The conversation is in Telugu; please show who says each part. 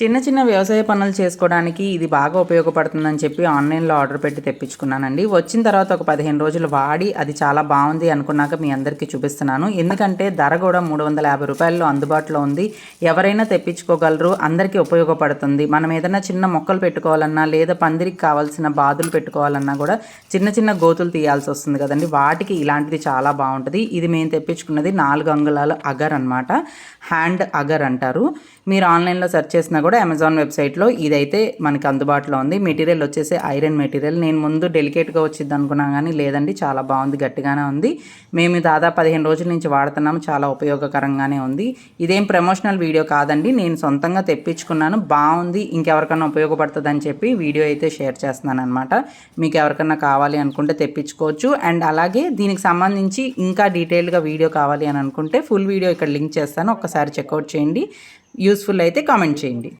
Speaker 1: చిన్న చిన్న వ్యవసాయ పనులు చేసుకోవడానికి ఇది బాగా ఉపయోగపడుతుందని చెప్పి ఆన్లైన్లో ఆర్డర్ పెట్టి తెప్పించుకున్నానండి. వచ్చిన తర్వాత ఒక పదిహేను రోజులు వాడి అది చాలా బాగుంది అనుకున్నాక మీ అందరికీ చూపిస్తున్నాను. ఎందుకంటే ధర కూడా మూడు వందల యాభై రూపాయల్లో అందుబాటులో ఉంది. ఎవరైనా తెప్పించుకోగలరు అందరికీ ఉపయోగపడుతుంది. మనం ఏదైనా చిన్న మొక్కలు పెట్టుకోవాలన్నా లేదా పందిరికి కావాల్సిన బాదులు పెట్టుకోవాలన్నా కూడా చిన్న చిన్న గోతులు తీయాల్సి వస్తుంది కదండి. వాటికి ఇలాంటిది చాలా బాగుంటుంది. ఇది మేము తెప్పించుకున్నది నాలుగు అంగుళాల అగర్ అనమాట హ్యాండ్ అగర్ అంటారు. మీరు ఆన్లైన్లో సెర్చ్ చేసినా కూడా కూడా అమెజాన్ వెబ్సైట్లో ఇదైతే మనకి అందుబాటులో ఉంది. మెటీరియల్ వచ్చేసి ఐరన్ మెటీరియల్. నేను ముందు డెలికేట్గా వచ్చింది అనుకున్నాను కానీ లేదండి చాలా బాగుంది గట్టిగానే ఉంది. మేము దాదాపు పదిహేను రోజుల నుంచి వాడుతున్నాము చాలా ఉపయోగకరంగానే ఉంది. ఇదేం ప్రమోషనల్ వీడియో కాదండి నేను సొంతంగా తెప్పించుకున్నాను. బాగుంది ఇంకెవరికన్నా ఉపయోగపడుతుందని చెప్పి వీడియో అయితే షేర్ చేస్తున్నాను అనమాట మీకు ఎవరికన్నా కావాలి అనుకుంటే తెప్పించుకోవచ్చు. అండ్ అలాగే దీనికి సంబంధించి ఇంకా డీటెయిల్గా వీడియో కావాలి అని అనుకుంటే ఫుల్ వీడియో ఇక్కడ లింక్ చేస్తాను. ఒకసారి చెక్అవుట్ చేయండి. యూస్ఫుల్ అయితే కామెంట్ చేయండి.